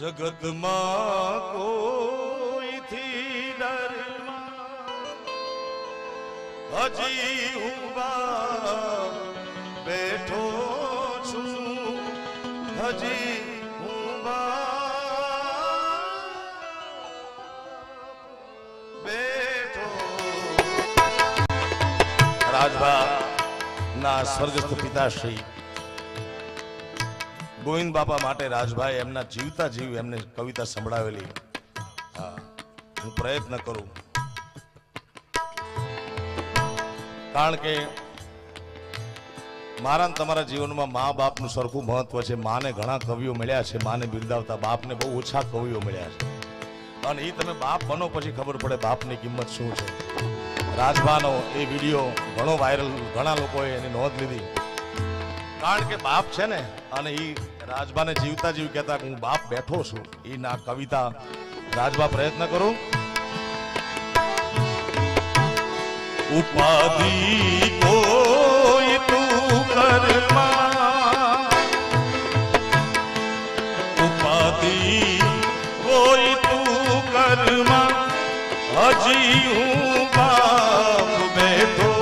જગતમાં કોઈથી હજી હુંબા બેઠો છું હજી હુંબા રાજભા ના સ્વર્ગસ્થ પિતાશ્રી ગોવિંદ બાપા માટે રાજભાઈ એમના જીવતા જીવ એમને કવિતા સંભળાવેલી. હા, હું પ્રયત્ન કરું. કારણ કે મારા તમારા જીવનમાં મા બાપનું સરખું મહત્વ છે. માને ઘણા કવિઓ મળ્યા છે, માને બિરદાવતા બાપને બહુ ઓછા કવિઓ મળ્યા છે. અને એ તમે બાપ બનો પછી ખબર પડે બાપની કિંમત શું છે. રાજભાનો એ વીડિયો ઘણો વાયરલ ઘણા લોકોએ એની નોંધ લીધી. કારણ કે બાપ છે ને, અને એ રાજબાને જીવતા જીવ કહેતા હું બાપ બેઠો છું. એ ના કવિતા રાજબા પ્રયત્ન કરું. ઉપાધિ ઉપાધિ કોઈ તું કરમાં હજી હું બાપ બેઠો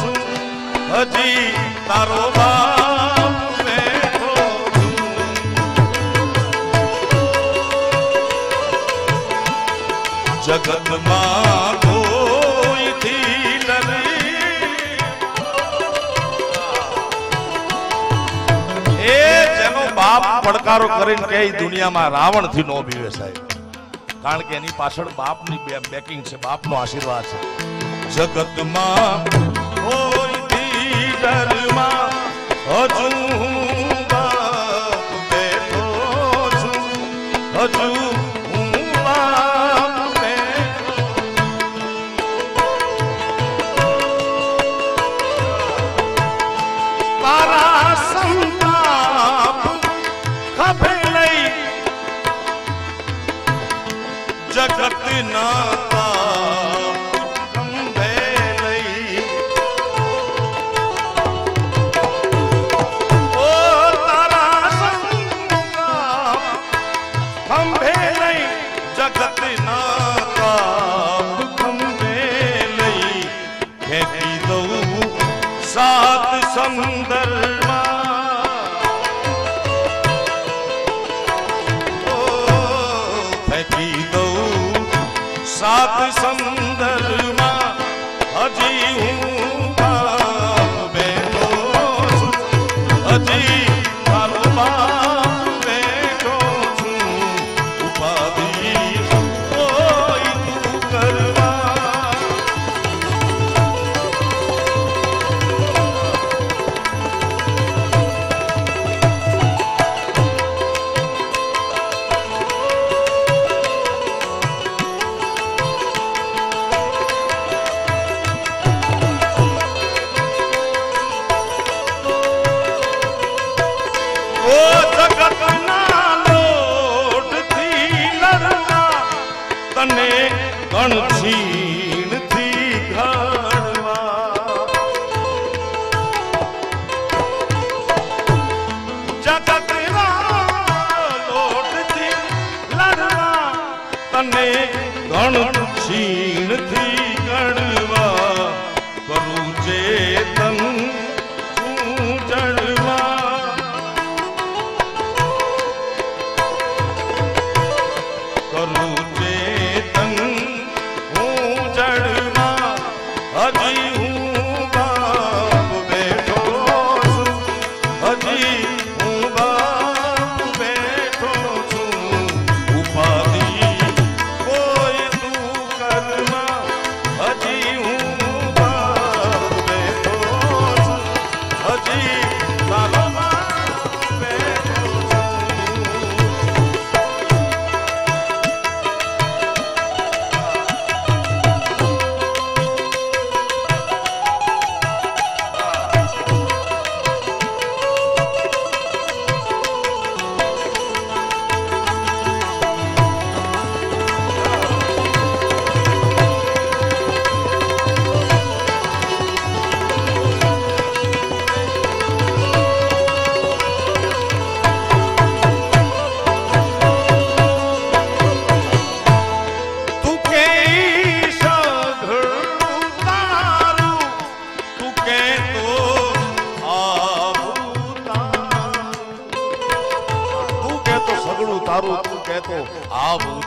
છું. હજી તારો બાપ બાપ પડકારો કરીને કે દુનિયામાં રાવણથી નો બીવે સાહેબ. કારણ કે એની પાછળ બાપની બેકિંગ છે, બાપનો આશીર્વાદ છે. જગતમાં કોઈથી હજુ હું હજુ સાત સમંદરમાં તને થી ઘડવા જગતના લોટથી લડવા તને ગણછીણથી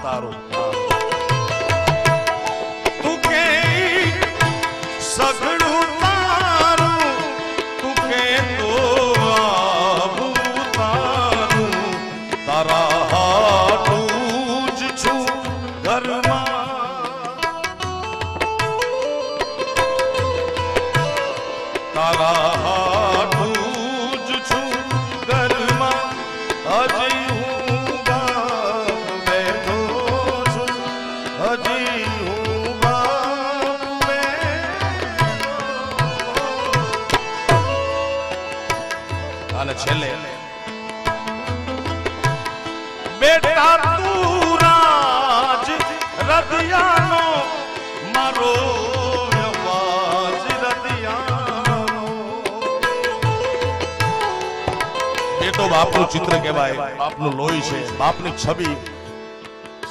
చేస్తారు બાપનું ચિત્ર કહેવાય બાપનું લોહી છે, બાપની છબી.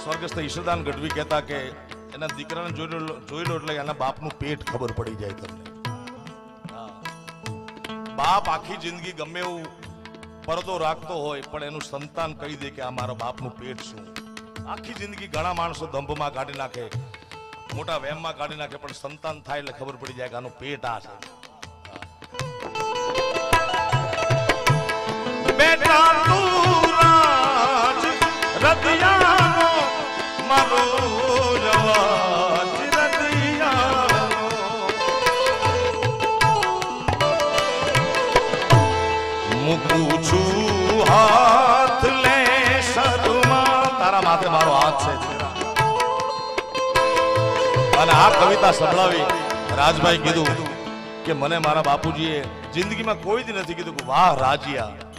સ્વર્ગસ્થ ઈશ્વરદાન ગઢવી કહેતા કે એના દીકરાને જોઈ જોઈ લો એટલે એના બાપનું પેટ ખબર પડી જાય તમને. બાપ આખી જિંદગી ગમે એવું પરદો રાખતો હોય, પણ એનું સંતાન કહી દે કે આ મારા બાપનું પેટ શું. આખી જિંદગી ઘણા માણસો ધંભમાં કાઢી નાખે, મોટા વહેમમાં કાઢી નાખે, પણ સંતાન થાય એટલે ખબર પડી જાય કે આનું પેટ આ છે. અને આ કવિતા સંભળાવી રાજભાઈ કીધું કે મને મારા બાપુજીએ જિંદગીમાં કોઈ દી નથી કીધું કે વાહ, રાજીયા.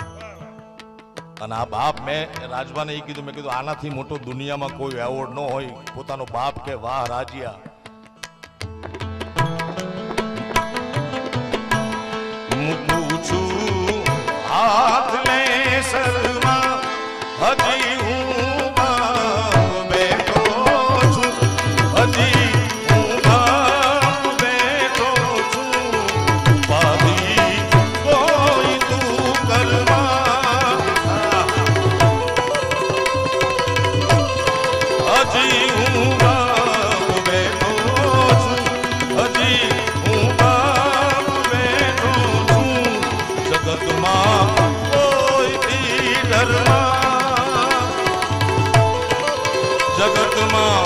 અને આ બાપ મેં રાજભાને એ કીધું, મેં કીધું, આનાથી મોટો દુનિયામાં કોઈ એવોર્ડ ન હોય, પોતાનો બાપ કે વાહ રાજીયા. હું છું હાથ લે શર્મા, હજી જગતમાં